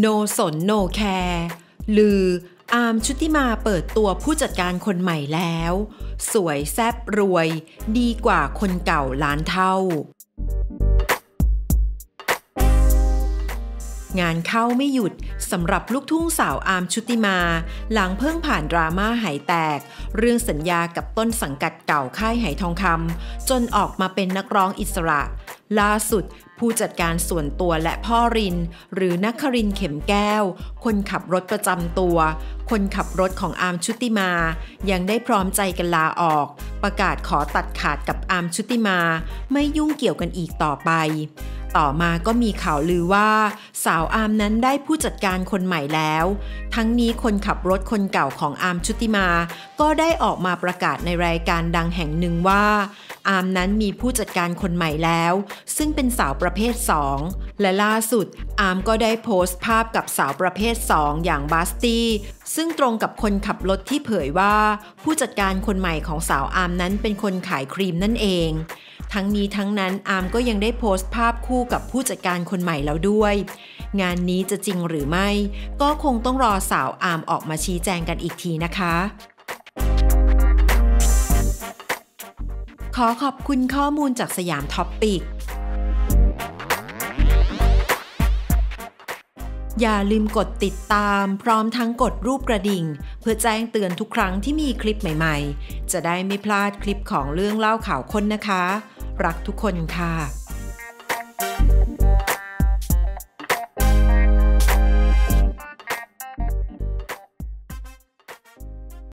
โนสนโนแคร์ลือ อาร์มชุติมาเปิดตัวผู้จัดการคนใหม่แล้ว สวยแซบรวย ดีกว่าคนเก่าล้านเท่า งานเข้าไม่หยุดสำหรับลูกทุ่งสาวอาร์มชุติมา หลังเพิ่งผ่านดราม่าหายแตก เรื่องสัญญากับต้นสังกัดเก่าค่ายไหทองคำจนออกมาเป็นนักร้องอิสระ ล่าสุด ผู้จัดการส่วนตัวและพ่อริน หรือนักครินเข็มแก้ว คนขับรถประจำตัว คนขับรถของอาร์มชุติมา ยังได้พร้อมใจกันลาออก ประกาศขอตัดขาดกับอาร์มชุติมา ไม่ยุ่งเกี่ยวกันอีกต่อไป ต่อมาก็มีข่าวลือว่า สาวอาร์มนั้นได้ผู้จัดการคนใหม่แล้ว ทั้งนี้คนขับรถคนเก่าของอาร์มชุติมา ก็ได้ออกมาประกาศในรายการดังแห่งหนึ่งว่า อาร์มนั้นมีผู้จัดการคนใหม่แล้ว ซึ่งเป็นสาวประเภท 2 และล่าสุด อาร์มก็ได้โพสต์ภาพกับสาวประเภท 2 อย่างบาสตี้ซึ่งตรงกับคนขับรถที่เผยว่า ผู้จัดการคนใหม่ของสาวอาร์มนั้นเป็นคนขายครีมนั่นเอง ทั้งนี้ทั้งนั้นอาร์มก็ยังได้โพสต์ภาพคู่กับผู้จัดการคนใหม่แล้วด้วย งานนี้จะจริงหรือไม่ ก็คงต้องรอสาวอาร์มออกมาชี้แจงกันอีกทีนะคะ ขอขอบคุณข้อมูลจากสยามท็อปปิก อย่าลืมกดติดตามพร้อมทั้งกดรูปกระดิ่ง เพื่อแจ้งเตือนทุกครั้งที่มีคลิปใหม่ๆ จะได้ไม่พลาดคลิปของเรื่องเล่าข่าวค้นนะคะ รักทุกคนค่ะ